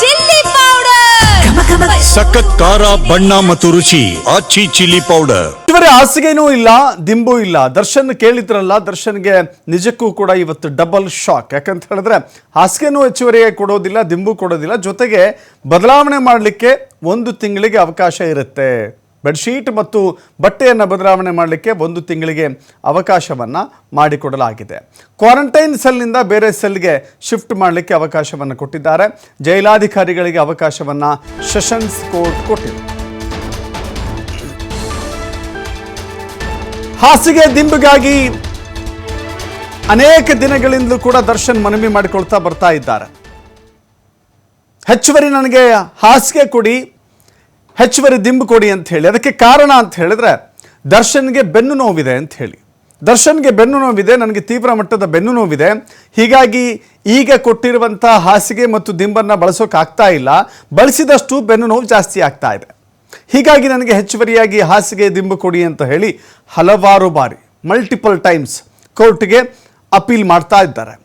Chilli powder. ಸಖತ್ ಖಾರ ಬಣ್ಣ ಮತ್ತು ರುಚಿ. Aachi chilli powder. ಇವರೇ ಹಾಸಿಗೆನೂ ಇಲ್ಲ ದಿಂಬು ಇಲ್ಲ. ದರ್ಶನ್ ಕೇಳಿದ್ರಲ್ಲ ದರ್ಶನ್ಗೆ ನಿಜಕ್ಕೂ ಕೂಡ ಇವತ್ತು ಡಬಲ್ ಶಾಕ್ ಯಾಕಂತ ಹೇಳಿದ್ರೆ ಹಾಸಿಗೆನೂ ಹೆಚ್ಚುವರಿಯಾಗಿ ಕೊಡೋದಿಲ್ಲ ದಿಂಬು ಕೊಡೋದಿಲ್ಲ. ಜೊತೆಗೆ ಬದಲಾವಣೆ ಮಾಡಲಿಕ್ಕೆ ಒಂದು ತಿಂಗಳಿಗೆ ಅವಕಾಶ ಇರುತ್ತೆ. ಬೆಡ್ಶೀಟ್ ಮತ್ತು ಬಟ್ಟೆಯನ್ನು ಬದಲಾವಣೆ ಮಾಡಲಿಕ್ಕೆ ಒಂದು ತಿಂಗಳಿಗೆ ಅವಕಾಶವನ್ನು ಮಾಡಿಕೊಡಲಾಗಿದೆ. ಕ್ವಾರಂಟೈನ್ ಸೆಲ್ನಿಂದ ಬೇರೆ ಸೆಲ್ಗೆ ಶಿಫ್ಟ್ ಮಾಡಲಿಕ್ಕೆ ಅವಕಾಶವನ್ನು ಕೊಟ್ಟಿದ್ದಾರೆ. ಜೈಲಾಧಿಕಾರಿಗಳಿಗೆ ಅವಕಾಶವನ್ನು ಸೆಷನ್ಸ್ ಕೋರ್ಟ್ ಕೊಟ್ಟಿದೆ. ಹಾಸಿಗೆ ದಿಂಬಿಗಾಗಿ ಅನೇಕ ದಿನಗಳಿಂದಲೂ ಕೂಡ ದರ್ಶನ್ ಮನವಿ ಮಾಡಿಕೊಳ್ತಾ ಬರ್ತಾ ಇದ್ದಾರೆ. ಹೆಚ್ಚುವರಿ ನನಗೆ ಹಾಸಿಗೆ ಕೊಡಿ. ಹೆಚ್ಚುವರಿ ದಿಂಬು ಕೊಡಿ ಅಂತ ಹೇಳಿ. ಅದಕ್ಕೆ ಕಾರಣ ಅಂತ ಹೇಳಿದ್ರೆ, ದರ್ಶನ್ಗೆ ಬೆನ್ನು ನೋವಿದೆ ಅಂತ ಹೇಳಿ. ದರ್ಶನ್ಗೆ ಬೆನ್ನು ನೋವಿದೆ, ನನಗೆ ತೀವ್ರ ಮಟ್ಟದ ಬೆನ್ನು ನೋವಿದೆ. ಹೀಗಾಗಿ ಈಗ ಕೊಟ್ಟಿರುವಂಥ ಹಾಸಿಗೆ ಮತ್ತು ದಿಂಬನ್ನು ಬಳಸೋಕ್ಕಾಗ್ತಾ ಇಲ್ಲ. ಬಳಸಿದಷ್ಟು ಬೆನ್ನು ನೋವು ಜಾಸ್ತಿ ಆಗ್ತಾ ಇದೆ. ಹೀಗಾಗಿ ನನಗೆ ಹೆಚ್ಚುವರಿಯಾಗಿ ಹಾಸಿಗೆ ದಿಂಬು ಕೊಡಿ ಅಂತ ಹೇಳಿ ಹಲವಾರು ಬಾರಿ ಮಲ್ಟಿಪಲ್ ಟೈಮ್ಸ್ ಕೋರ್ಟ್ಗೆ ಅಪೀಲ್ ಮಾಡ್ತಾ ಇದ್ದಾರೆ.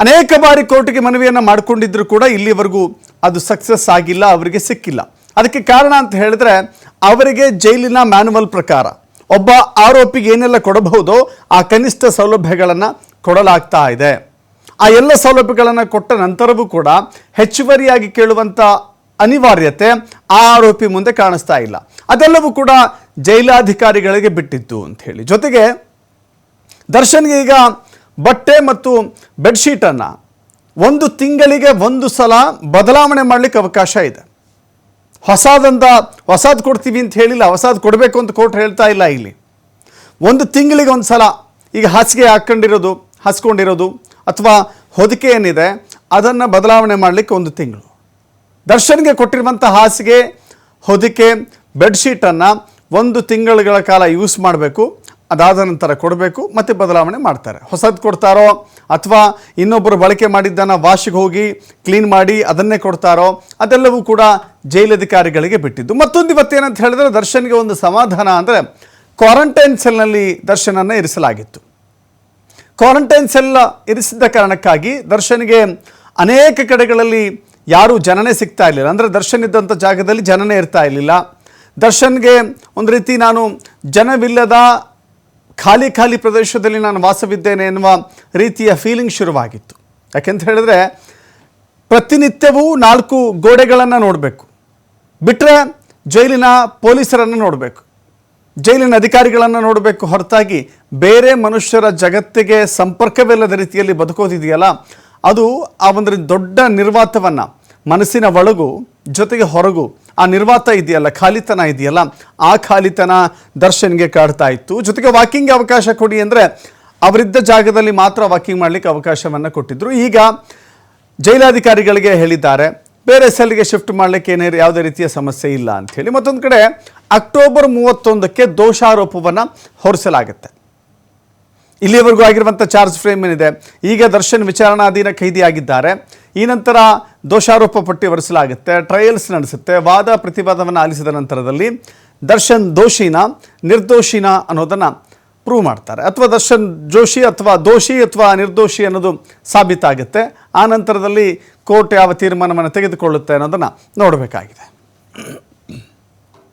ಅನೇಕ ಬಾರಿ ಕೋರ್ಟ್ಗೆ ಮನವಿಯನ್ನು ಮಾಡಿಕೊಂಡಿದ್ರು ಕೂಡ ಇಲ್ಲಿವರೆಗೂ ಅದು ಸಕ್ಸಸ್ ಆಗಿಲ್ಲ, ಅವರಿಗೆ ಸಿಕ್ಕಿಲ್ಲ. ಅದಕ್ಕೆ ಕಾರಣ ಅಂತ ಹೇಳಿದ್ರೆ ಅವರಿಗೆ ಜೈಲಿನ ಮ್ಯಾನುವಲ್ ಪ್ರಕಾರ ಒಬ್ಬ ಆರೋಪಿಗೆ ಏನೆಲ್ಲ ಕೊಡಬಹುದೋ ಆ ಕನಿಷ್ಠ ಸೌಲಭ್ಯಗಳನ್ನು ಕೊಡಲಾಗ್ತಾ ಇದೆ. ಆ ಎಲ್ಲ ಸೌಲಭ್ಯಗಳನ್ನು ಕೊಟ್ಟ ನಂತರವೂ ಕೂಡ ಹೆಚ್ಚುವರಿಯಾಗಿ ಕೇಳುವಂಥ ಅನಿವಾರ್ಯತೆ ಆ ಆರೋಪಿ ಮುಂದೆ ಕಾಣಿಸ್ತಾ ಇಲ್ಲ. ಅದೆಲ್ಲವೂ ಕೂಡ ಜೈಲಾಧಿಕಾರಿಗಳಿಗೆ ಬಿಟ್ಟಿತ್ತು ಅಂತ ಹೇಳಿ. ಜೊತೆಗೆ ದರ್ಶನ್ಗೆ ಈಗ ಬಟ್ಟೆ ಮತ್ತು ಬೆಡ್ಶೀಟನ್ನು ಒಂದು ತಿಂಗಳಿಗೆ ಒಂದು ಸಲ ಬದಲಾವಣೆ ಮಾಡಲಿಕ್ಕೆ ಅವಕಾಶ ಇದೆ. ಹೊಸದಂತ ಹೊಸದು ಕೊಡ್ತೀವಿ ಅಂತ ಹೇಳಿಲ್ಲ, ಹೊಸದು ಕೊಡಬೇಕು ಅಂತ ಕೋರ್ಟ್ ಹೇಳ್ತಾ ಇಲ್ಲ ಇಲ್ಲಿ. ಒಂದು ತಿಂಗಳಿಗೆ ಒಂದು ಸಲ ಈಗ ಹಾಸಿಗೆ ಹಾಕ್ಕೊಂಡಿರೋದು ಹಾಸ್ಕೊಂಡಿರೋದು ಅಥವಾ ಹೊದಿಕೆ ಏನಿದೆ, ಅದನ್ನು ಬದಲಾವಣೆ ಮಾಡಲಿಕ್ಕೆ ಒಂದು ತಿಂಗಳು. ದರ್ಶನ್ಗೆ ಕೊಟ್ಟಿರುವಂಥ ಹಾಸಿಗೆ, ಹೊದಿಕೆ, ಬೆಡ್ಶೀಟನ್ನು ಒಂದು ತಿಂಗಳುಗಳ ಕಾಲ ಯೂಸ್ ಮಾಡಬೇಕು. ಅದಾದ ನಂತರ ಕೊಡಬೇಕು, ಮತ್ತು ಬದಲಾವಣೆ ಮಾಡ್ತಾರೆ. ಹೊಸದು ಕೊಡ್ತಾರೋ, ಅಥವಾ ಇನ್ನೊಬ್ಬರು ಬಳಕೆ ಮಾಡಿದ್ದನ್ನು ವಾಶಿಗೆ ಹೋಗಿ ಕ್ಲೀನ್ ಮಾಡಿ ಅದನ್ನೇ ಕೊಡ್ತಾರೋ, ಅದೆಲ್ಲವೂ ಕೂಡ ಜೈಲಧಿಕಾರಿಗಳಿಗೆ ಬಿಟ್ಟಿದ್ದು. ಮತ್ತೊಂದು ಇವತ್ತೇನಂತ ಹೇಳಿದ್ರೆ ದರ್ಶನ್ಗೆ ಒಂದು ಸಮಾಧಾನ ಅಂದರೆ ಕ್ವಾರಂಟೈನ್ ಸೆಲ್ನಲ್ಲಿ ದರ್ಶನನ್ನು ಇರಿಸಲಾಗಿತ್ತು. ಕ್ವಾರಂಟೈನ್ ಸೆಲ್ ಇರಿಸಿದ್ದ ಕಾರಣಕ್ಕಾಗಿ ದರ್ಶನ್ಗೆ ಅನೇಕ ಕಡೆಗಳಲ್ಲಿ ಯಾರೂ ಜನನೇ ಸಿಗ್ತಾ ಇರಲಿಲ್ಲ. ಅಂದರೆ ದರ್ಶನ್ ಇದ್ದಂಥ ಜಾಗದಲ್ಲಿ ಜನನೇ ಇರ್ತಾ ಇರಲಿಲ್ಲ. ದರ್ಶನ್ಗೆ ಒಂದು ರೀತಿ ನಾನು ಜನವಿಲ್ಲದ ಖಾಲಿ ಖಾಲಿ ಪ್ರದೇಶದಲ್ಲಿ ನಾನು ವಾಸವಿದ್ದೇನೆ ಎನ್ನುವ ರೀತಿಯ ಫೀಲಿಂಗ್ ಶುರುವಾಗಿತ್ತು. ಯಾಕೆಂತ ಹೇಳಿದ್ರೆ, ಪ್ರತಿನಿತ್ಯವೂ ನಾಲ್ಕು ಗೋಡೆಗಳನ್ನು ನೋಡಬೇಕು. ಬಿಟ್ಟರೆ ಜೈಲಿನ ಪೊಲೀಸರನ್ನು ನೋಡಬೇಕು. ಜೈಲಿನ ಅಧಿಕಾರಿಗಳನ್ನು ನೋಡಬೇಕು. ಹೊರತಾಗಿ ಬೇರೆ ಮನುಷ್ಯರ ಜಗತ್ತಿಗೆ ಸಂಪರ್ಕವಿಲ್ಲದ ರೀತಿಯಲ್ಲಿ ಬದುಕೋದಿದೆಯಲ್ಲ, ಅದು ಆ ಒಂದು ದೊಡ್ಡ ನಿರ್ವಾತವನ್ನು, ಮನಸ್ಸಿನ ಒಳಗು, ಜೊತೆಗೆ ಹೊರಗು ಆ ನಿರ್ವಾತ ಇದೆಯಲ್ಲ, ಖಾಲಿತನ ಇದೆಯಲ್ಲ, ಆ ಖಾಲಿತನ ದರ್ಶನ್ಗೆ ಕಾಡ್ತಾ ಇತ್ತು. ಜೊತೆಗೆ ವಾಕಿಂಗ್ ಅವಕಾಶ ಕೊಡಿ ಅಂದರೆ ಅವರಿದ್ದ ಜಾಗದಲ್ಲಿ ಮಾತ್ರ ವಾಕಿಂಗ್ ಮಾಡಲಿಕ್ಕೆ ಅವಕಾಶವನ್ನು ಕೊಟ್ಟಿದ್ದರು ಈಗ ಜೈಲಾಧಿಕಾರಿಗಳಿಗೆ ಹೇಳಿದ್ದಾರೆ, ಬೇರೆ ಸೆಲ್ಗೆ ಶಿಫ್ಟ್ ಮಾಡಲಿಕ್ಕೆ ಏನೇ ಯಾವುದೇ ರೀತಿಯ ಸಮಸ್ಯೆ ಇಲ್ಲ ಅಂಥೇಳಿ ಮತ್ತೊಂದು ಕಡೆ ಅಕ್ಟೋಬರ್ ಮೂವತ್ತೊಂದಕ್ಕೆ ದೋಷಾರೋಪವನ್ನು ಹೊರಿಸಲಾಗುತ್ತೆ. ಇಲ್ಲಿಯವರೆಗೂ ಆಗಿರುವಂಥ ಚಾರ್ಜ್ ಫ್ರೇಮ್ ಏನಿದೆ, ಈಗ ದರ್ಶನ್ ವಿಚಾರಣಾಧೀನ ಖೈದಿಯಾಗಿದ್ದಾರೆ. ಈ ನಂತರ ದೋಷಾರೋಪ ಪಟ್ಟಿ ಹೊರಿಸಲಾಗುತ್ತೆ ಟ್ರಯಲ್ಸ್ ನಡೆಸುತ್ತೆ, ವಾದ ಪ್ರತಿವಾದವನ್ನು ಆಲಿಸಿದ ನಂತರದಲ್ಲಿ ದರ್ಶನ್ ದೋಷಿನ, ನಿರ್ದೋಷಿನ ಅನ್ನೋದನ್ನು ಪ್ರೂವ್ ಮಾಡ್ತಾರೆ. ಅಥವಾ ದರ್ಶನ್ ಜೋಶಿ ಅಥವಾ ದೋಷಿ ಅಥವಾ ನಿರ್ದೋಷಿ ಅನ್ನೋದು ಸಾಬೀತಾಗುತ್ತೆ. ಆ ನಂತರದಲ್ಲಿ ಕೋರ್ಟ್ ಯಾವ ತೀರ್ಮಾನವನ್ನು ತೆಗೆದುಕೊಳ್ಳುತ್ತೆ ಅನ್ನೋದನ್ನು ನೋಡಬೇಕಾಗಿದೆ.